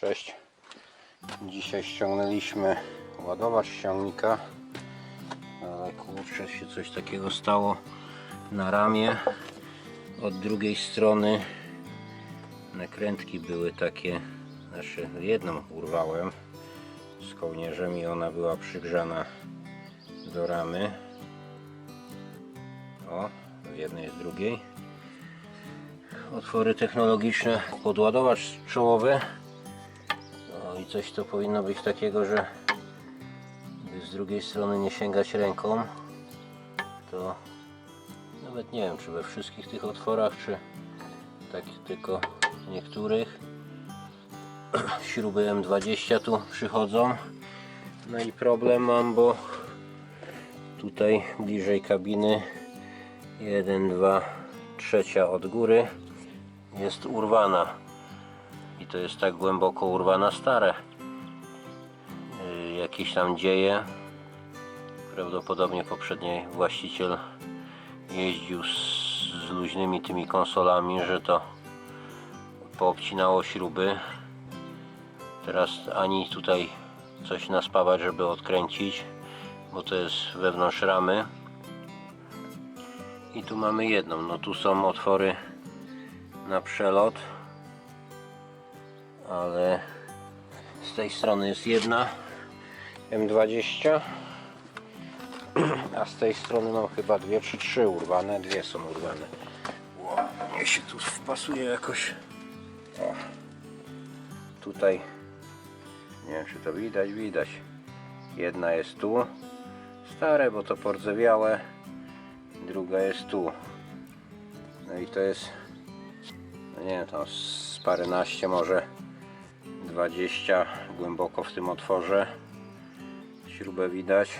Cześć. Dzisiaj ściągnęliśmy ładowacz ściągnika. Ale kurczę się coś takiego stało na ramię. Od drugiej strony nakrętki były takie, znaczy jedną urwałem z kołnierzem i ona była przygrzana do ramy. O, w jednej z drugiej. Otwory technologiczne, podładowacz czołowy. Coś to powinno być takiego, że z drugiej strony nie sięgać ręką, to nawet nie wiem, czy we wszystkich tych otworach, czy tak tylko niektórych. Śruby M20 tu przychodzą. No i problem mam, bo tutaj bliżej kabiny 1, 2, trzecia od góry jest urwana i to jest tak głęboko urwana stare. Yy, jakieś tam dzieje. Prawdopodobnie poprzedni właściciel jeździł z, z luźnymi tymi konsolami, że to poobcinało śruby. Teraz ani tutaj coś naspawać, żeby odkręcić bo to jest wewnątrz ramy. I tu mamy jedną, no tu są otwory na przelot ale z tej strony jest jedna M20 a z tej strony mam chyba dwie czy trzy urwane, dwie są urwane. Ło, niech się tu wpasuje jakoś. O. tutaj. Nie wiem czy to widać, widać. Jedna jest tu. Stare, bo to pordzewiałe. Druga jest tu. No i to jest no nie wiem, tam z paręnaście może 20 głęboko w tym otworze. Śrubę widać.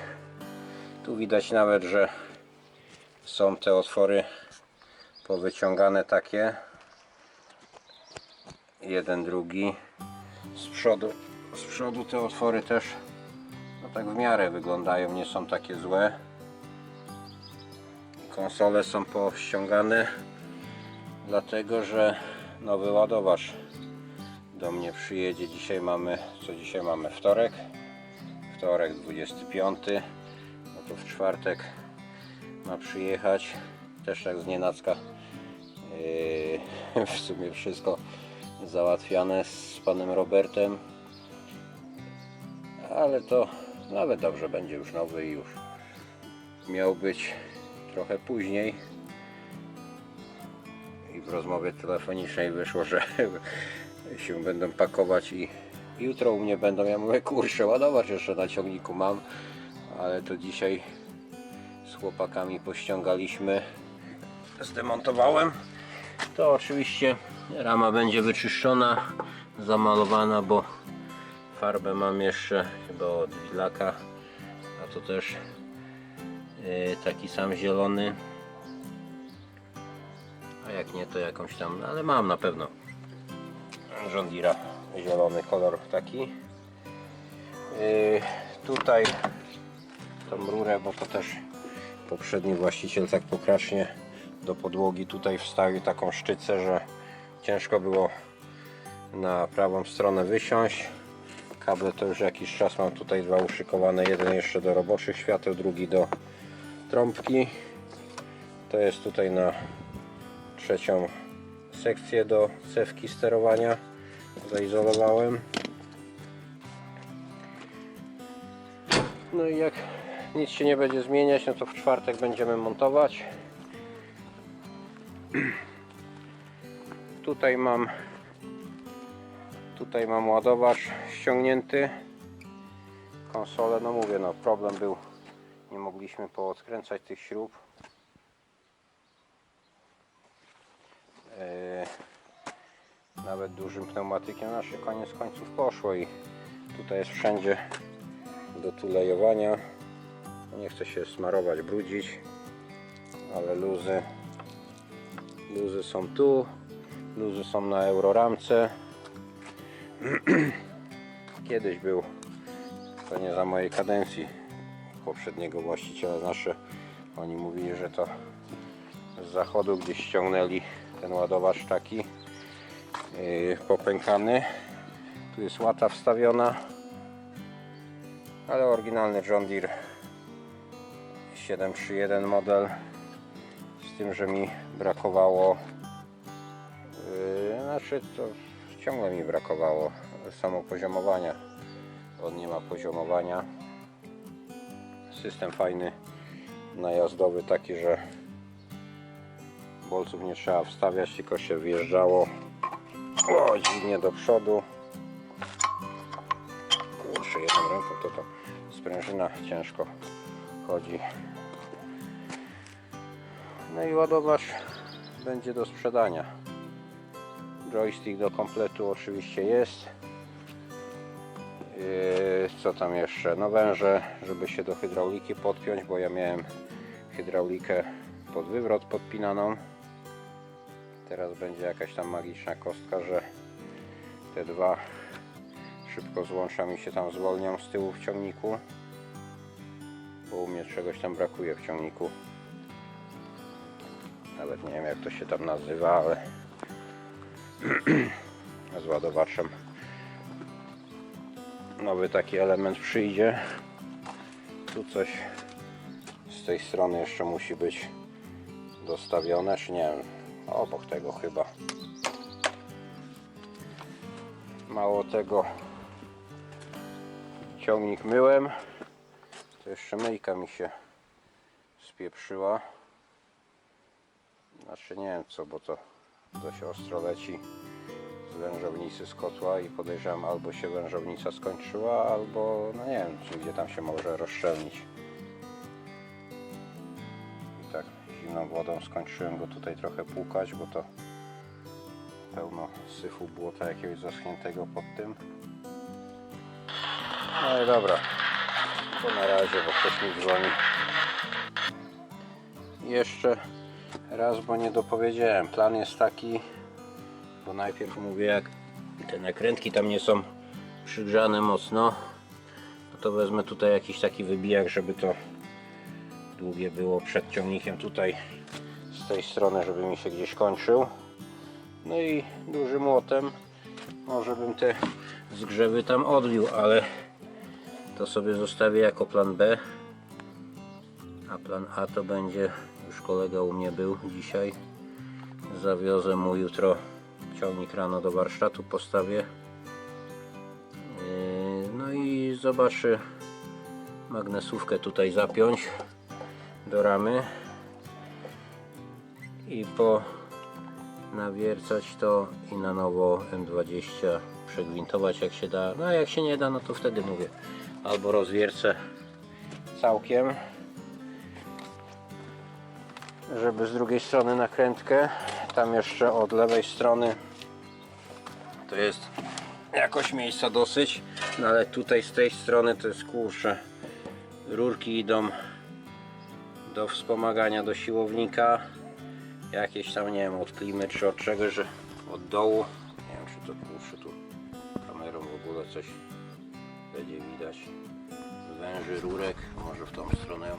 Tu widać nawet, że są te otwory powyciągane takie. Jeden, drugi. Z przodu, z przodu te otwory też no tak w miarę wyglądają, nie są takie złe. Konsole są pościągane dlatego, że nowy ładowacz do mnie przyjedzie. Dzisiaj mamy, co dzisiaj mamy? Wtorek. Wtorek 25. No to w czwartek ma przyjechać. Też tak z nienacka. Yy, w sumie wszystko załatwiane z panem Robertem. Ale to nawet dobrze będzie już nowy i już miał być trochę później i w rozmowie telefonicznej wyszło, że się będą pakować i jutro u mnie będą, ja mówię kurczę ładować jeszcze na ciągniku mam ale to dzisiaj z chłopakami pościągaliśmy. Zdemontowałem. To oczywiście rama będzie wyczyszczona zamalowana, bo farbę mam jeszcze chyba od Wilaka a to też yy, taki sam zielony. A jak nie to jakąś tam, ale mam na pewno John zielony kolor taki. Yy, tutaj tą rurę, bo to też poprzedni właściciel tak pokracznie do podłogi tutaj wstawił taką sztycę, że ciężko było na prawą stronę wysiąść. Kable to już jakiś czas mam tutaj dwa uszykowane. Jeden jeszcze do roboczych świateł drugi do trąbki. To jest tutaj na trzecią sekcję do cewki sterowania zaizolowałem no i jak nic się nie będzie zmieniać no to w czwartek będziemy montować. Tutaj mam tutaj mam ładowacz ściągnięty. Konsolę no mówię no problem był. Nie mogliśmy poodkręcać tych śrub. Yy, nawet dużym pneumatykiem nasze koniec końców poszło i tutaj jest wszędzie do tulejowania. Nie chcę się smarować, brudzić ale luzy luzy są tu luzy są na euroramce. Kiedyś był to nie za mojej kadencji poprzedniego właściciela nasze. Oni mówili, że to z zachodu gdzieś ściągnęli ten ładowacz taki popękany Tu jest łata wstawiona. Ale oryginalny John Deere 731 model. Z tym, że mi brakowało Yy, Znaczy to ciągle mi brakowało samopoziomowania. On nie ma poziomowania. System fajny, najazdowy taki, że bolców nie trzeba wstawiać, tylko się wjeżdżało o, dźwignię do przodu. Kurczę, jedną ręką to to sprężyna ciężko chodzi. No i ładowacz będzie do sprzedania. Joystick do kompletu oczywiście jest. Yy, Co tam jeszcze? No węże, żeby się do hydrauliki podpiąć, bo ja miałem hydraulikę pod wywrot podpinaną. Teraz będzie jakaś tam magiczna kostka, że te dwa szybko złącza mi się tam zwolnią z tyłu w ciągniku. Bo u mnie czegoś tam brakuje w ciągniku. Nawet nie wiem jak to się tam nazywa, ale z ładowaczem nowy taki element przyjdzie tu coś z tej strony jeszcze musi być dostawione czy nie wiem obok tego chyba. Mało tego. Ciągnik myłem. To jeszcze myjka mi się spieprzyła. Znaczy nie wiem co bo to dość ostro leci z wężownicy z kotła i podejrzewam albo się wężownica skończyła, albo no nie wiem, czy gdzie tam się może rozszczelnić. Zimną wodą skończyłem go tutaj trochę płukać, bo to pełno syfu błota jakiegoś zaschniętego pod tym. No i dobra, to na razie, bo ktoś mi dzwoni. Jeszcze raz, bo nie dopowiedziałem. Plan jest taki, bo najpierw mówię, jak te nakrętki tam nie są przygrzane mocno, no to wezmę tutaj jakiś taki wybijak, żeby to długie było przed ciągnikiem tutaj z tej strony, żeby mi się gdzieś kończył. No i dużym młotem może bym te zgrzewy tam odbił, ale to sobie zostawię jako plan B. A plan A to będzie, już kolega u mnie był dzisiaj. Zawiozę mu jutro ciągnik rano do warsztatu, postawię. Yy, No i zobaczy magnesówkę tutaj zapiąć ramy i po nawiercać to i na nowo M20 przegwintować jak się da. No a jak się nie da, no to wtedy mówię albo rozwiercę całkiem żeby z drugiej strony nakrętkę tam jeszcze od lewej strony to jest jakoś miejsca dosyć no ale tutaj z tej strony to jest kurczę rurki idą do wspomagania do siłownika. Jakieś tam nie wiem od klimy czy od czegoś że od dołu. Nie wiem czy to kurczę tu kamerą w ogóle coś będzie widać. Węży rurek może w tą stronę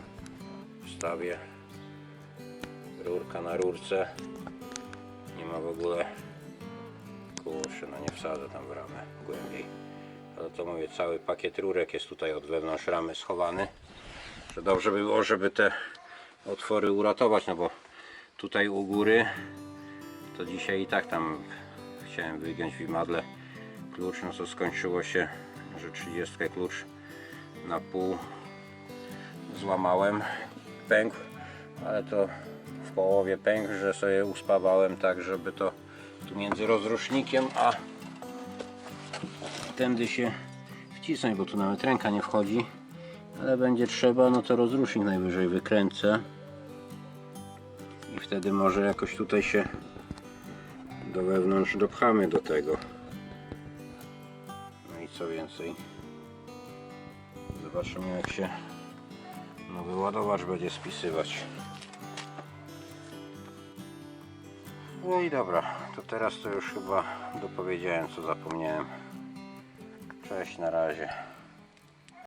wstawię. Rurka na rurce. Nie ma w ogóle. Kurczę, no nie wsadzę tam w ramę głębiej. Ale to mówię, cały pakiet rurek jest tutaj od wewnątrz ramy schowany. Że dobrze by było, żeby te otwory uratować, no bo tutaj u góry to dzisiaj i tak tam chciałem wygiąć w imadle klucz, no to skończyło się, że 30 klucz na pół złamałem, pękł, ale to w połowie pękł, że sobie uspawałem tak, żeby to tu między rozrusznikiem a tędy się wcisnąć, bo tu nawet ręka nie wchodzi ale będzie trzeba, no to rozrusznik najwyżej wykręcę i wtedy może jakoś tutaj się do wewnątrz dopchamy do tego. No i co więcej? Zobaczymy jak się nowy ładowacz będzie spisywać. No i dobra to teraz to już chyba dopowiedziałem co zapomniałem. Cześć na razie